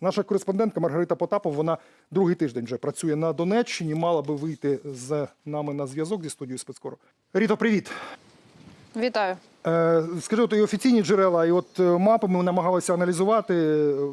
Наша кореспондентка Маргарита Потапов, вона другий тиждень вже працює на Донеччині, мала би вийти з нами на зв'язок зі студією спецкору. Ріто, привіт. Вітаю. Е, скажи, от і офіційні джерела, і от е, мапи ми намагалися аналізувати.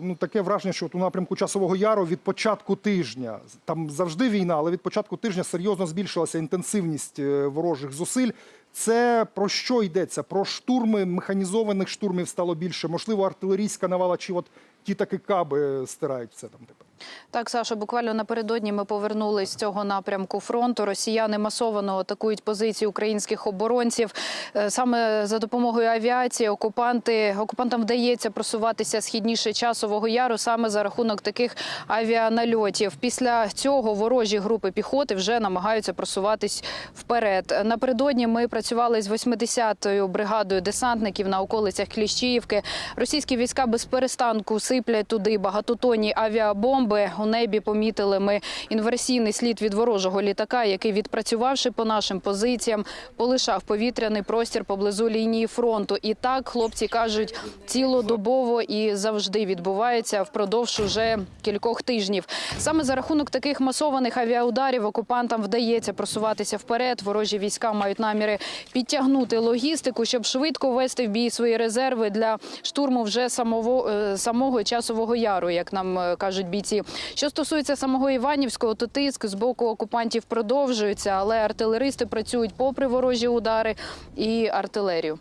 Ну, таке враження, що от у напрямку Часового Яру від початку тижня, там завжди війна, але від початку тижня серйозно збільшилася інтенсивність е, ворожих зусиль. Це про що йдеться? Про штурми, механізованих штурмів стало більше, можливо, артилерійська навала, чи от ті таки каби стирають все там тепер. Так, Саша, буквально напередодні ми повернулись з цього напрямку фронту. Росіяни масовано атакують позиції українських оборонців. Е, Саме за допомогою авіації окупанти окупантам вдається просуватися східніше часового яру саме за рахунок таких авіанальотів. Після цього ворожі групи піхоти вже намагаються просуватись вперед. Напередодні ми працювали з 80-ю бригадою десантників на околицях Кліщіївки. Російські війська без перестанку сиплять туди багатотонні авіабомби. У небі помітили ми інверсійний слід від ворожого літака, який, відпрацювавши по нашим позиціям, полишав повітряний простір поблизу лінії фронту. І так хлопці кажуть, цілодобово і завжди відбувається впродовж уже кількох тижнів. Саме за рахунок таких масованих авіаударів окупантам вдається просуватися вперед. Ворожі війська мають наміри підтягнути логістику, щоб швидко ввести в бій свої резерви для штурму вже самого, е, самого часового яру, як нам е, кажуть бійці. Що стосується самого Іванівського, то тиск з боку окупантів продовжується, але артилеристи працюють попри ворожі удари і артилерію.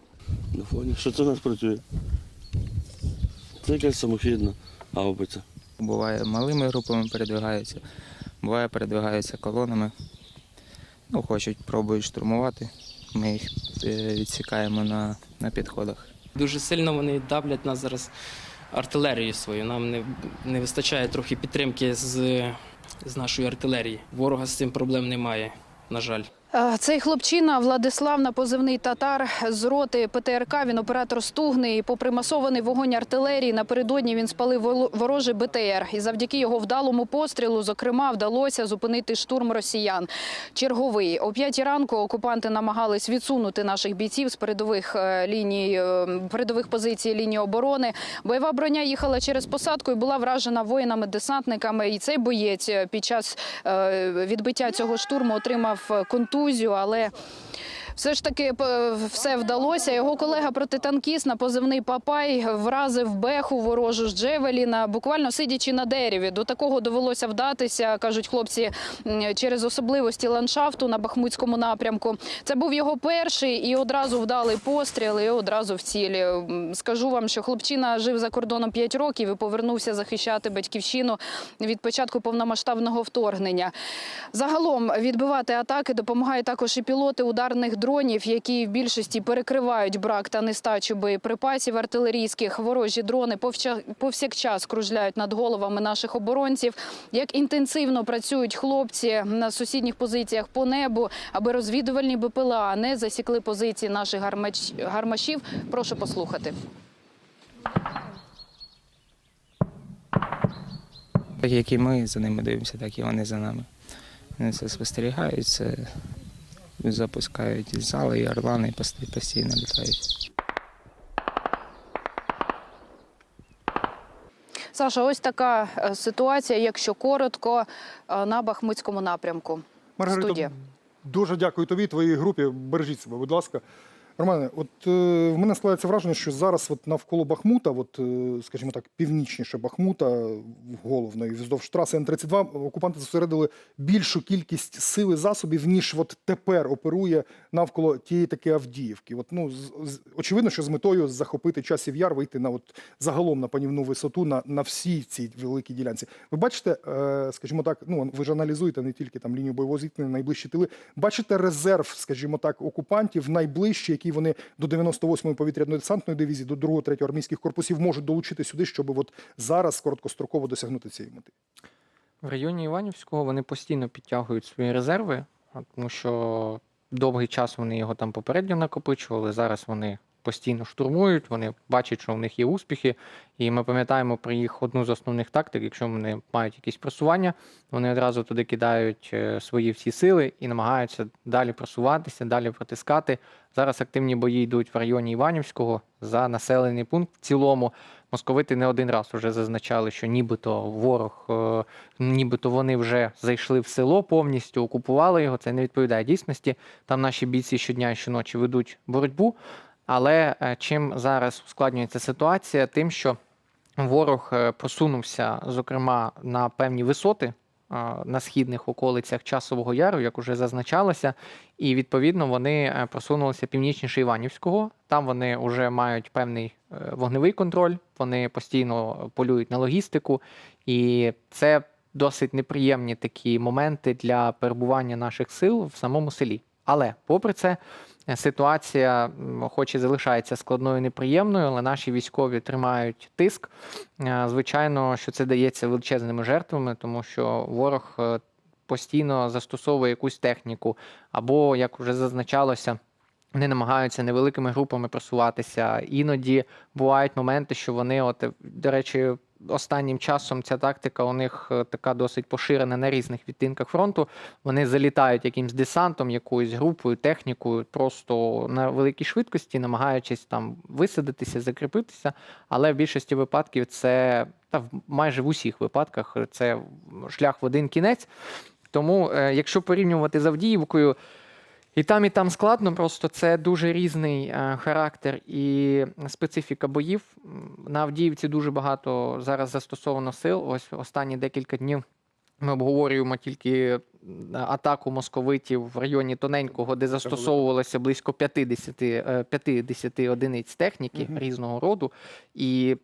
На фоні. Що це у нас працює? Це якась самохідна гаубиця. Буває малими групами передвигаються, буває передвигаються колонами. Ну, хочуть, пробують штурмувати. Ми їх е, відсікаємо на, на підходах. Дуже сильно вони давлять нас зараз артилерією свою. Нам не, не вистачає трохи підтримки з, з нашої артилерії. Ворога з цим проблем немає, на жаль. Е, Цей хлопчина Владислав на позивний татар з роти ПТРК. Він оператор стугни. І попри масований вогонь артилерії, напередодні він спалив ворожий БТР. І завдяки його вдалому пострілу, зокрема, вдалося зупинити штурм росіян. Черговий о п'ятій ранку окупанти намагались відсунути наших бійців з передових е, ліній, е, передових позицій лінії оборони. Бойова броня їхала через посадку і була вражена воїнами-десантниками. І цей боєць під час відбиття цього штурму отримав е, контузію, але. Все ж таки все вдалося. Його колега протитанкіст на позивний Папай вразив беху ворожу з Джевеліна, буквально сидячи на дереві. До такого довелося вдатися, кажуть хлопці, через особливості ландшафту на Бахмутському напрямку. Це був його перший і одразу вдалий постріл, і одразу в цілі. Скажу вам, що хлопчина жив за кордоном 5 років і повернувся захищати батьківщину від початку повномасштабного вторгнення. Загалом відбивати атаки допомагають також і пілоти ударних дронів, які в більшості перекривають брак та нестачу боєприпасів артилерійських. Ворожі дрони повсякчас кружляють над головами наших оборонців. Як інтенсивно працюють хлопці на сусідніх позиціях по небу, аби розвідувальні БПЛА не засікли позиції наших гармашів. Прошу послухати. Так як і ми за ними дивимося, так і вони за нами. Вони це спостерігають, це запускають із зали, і орлани постійно літають. Саша, ось така е, ситуація, якщо коротко, е, на Бахмутському напрямку. Маргарита, Студія. дуже дякую тобі, твоїй групі. Бережіть себе, будь ласка. Романе, от е, в мене складається враження, що зараз от навколо Бахмута, от, е, скажімо так, північніше Бахмута, головної, вздовж траси Н-32, окупанти зосередили більшу кількість сил і засобів, ніж от тепер оперує навколо тієї таки Авдіївки. От, ну, з- з- очевидно, що з метою захопити часів яр, вийти на от, загалом на панівну висоту на, на всій цій великій ділянці. Ви бачите, е, скажімо так, ну ви ж аналізуєте не тільки там лінію бойового зіткнення, найближчі тили. Бачите резерв, скажімо так, окупантів найближчі, які вони до 98-ї повітряно-десантної дивізії, до 2-го, 3-го армійських корпусів можуть долучити сюди, щоб от зараз короткостроково досягнути цієї мети. В районі Іванівського вони постійно підтягують свої резерви, тому що довгий час вони його там попередньо накопичували. Зараз вони постійно штурмують, вони бачать, що в них є успіхи. І ми пам'ятаємо про їх одну з основних тактик. Якщо вони мають якісь просування, вони одразу туди кидають е, свої всі сили і намагаються далі просуватися, далі протискати. Зараз активні бої йдуть в районі Іванівського за населений пункт в цілому. Московити не один раз вже зазначали, що нібито ворог, е, нібито вони вже зайшли в село повністю, окупували його. Це не відповідає дійсності. Там наші бійці щодня і щоночі ведуть боротьбу. Але е, чим зараз ускладнюється ситуація, тим, що ворог е, просунувся, зокрема, на певні висоти на східних околицях Часового Яру, як уже зазначалося, і відповідно вони е, просунулися північніше Іванівського. Там вони вже мають певний вогневий контроль, вони постійно полюють на логістику, і це досить неприємні такі моменти для перебування наших сил в самому селі. Але попри це, ситуація, хоч і залишається складною і неприємною, але наші військові тримають тиск. Е, Звичайно, що це дається величезними жертвами, тому що ворог е, постійно застосовує якусь техніку, або, як вже зазначалося, вони намагаються невеликими групами просуватися. Іноді бувають моменти, що вони, от, до речі, останнім часом ця тактика у них е, така досить поширена на різних відтинках фронту. Вони залітають якимсь десантом, якоюсь групою, технікою, просто на великій швидкості, намагаючись там висадитися, закріпитися. Але в більшості випадків це та в майже в усіх випадках це шлях в один кінець. Тому, е, якщо порівнювати з Авдіївкою, і там, і там складно, просто це дуже різний е, характер і специфіка боїв. На Авдіївці дуже багато зараз застосовано сил. Ось останні декілька днів ми обговорюємо тільки атаку московитів в районі Тоненького, де застосовувалося близько 50, е, 50 одиниць техніки Мгм. різного роду. І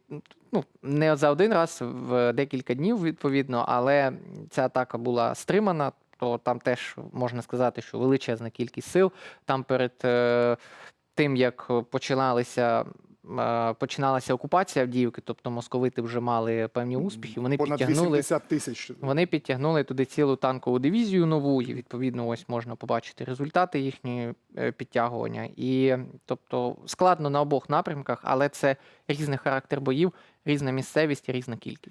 ну, не за один раз, в декілька днів, відповідно, але ця атака була стримана. То там теж можна сказати, що величезна кількість сил. Там перед е, тим, як починалися. е, Починалася окупація Авдіївки, тобто московити вже мали певні успіхи. Вони Понад підтягнули 80 тисяч. вони підтягнули туди цілу танкову дивізію нову, і відповідно ось можна побачити результати їхньої е, підтягування. І тобто складно на обох напрямках, але це різний характер боїв, різна місцевість і різна кількість.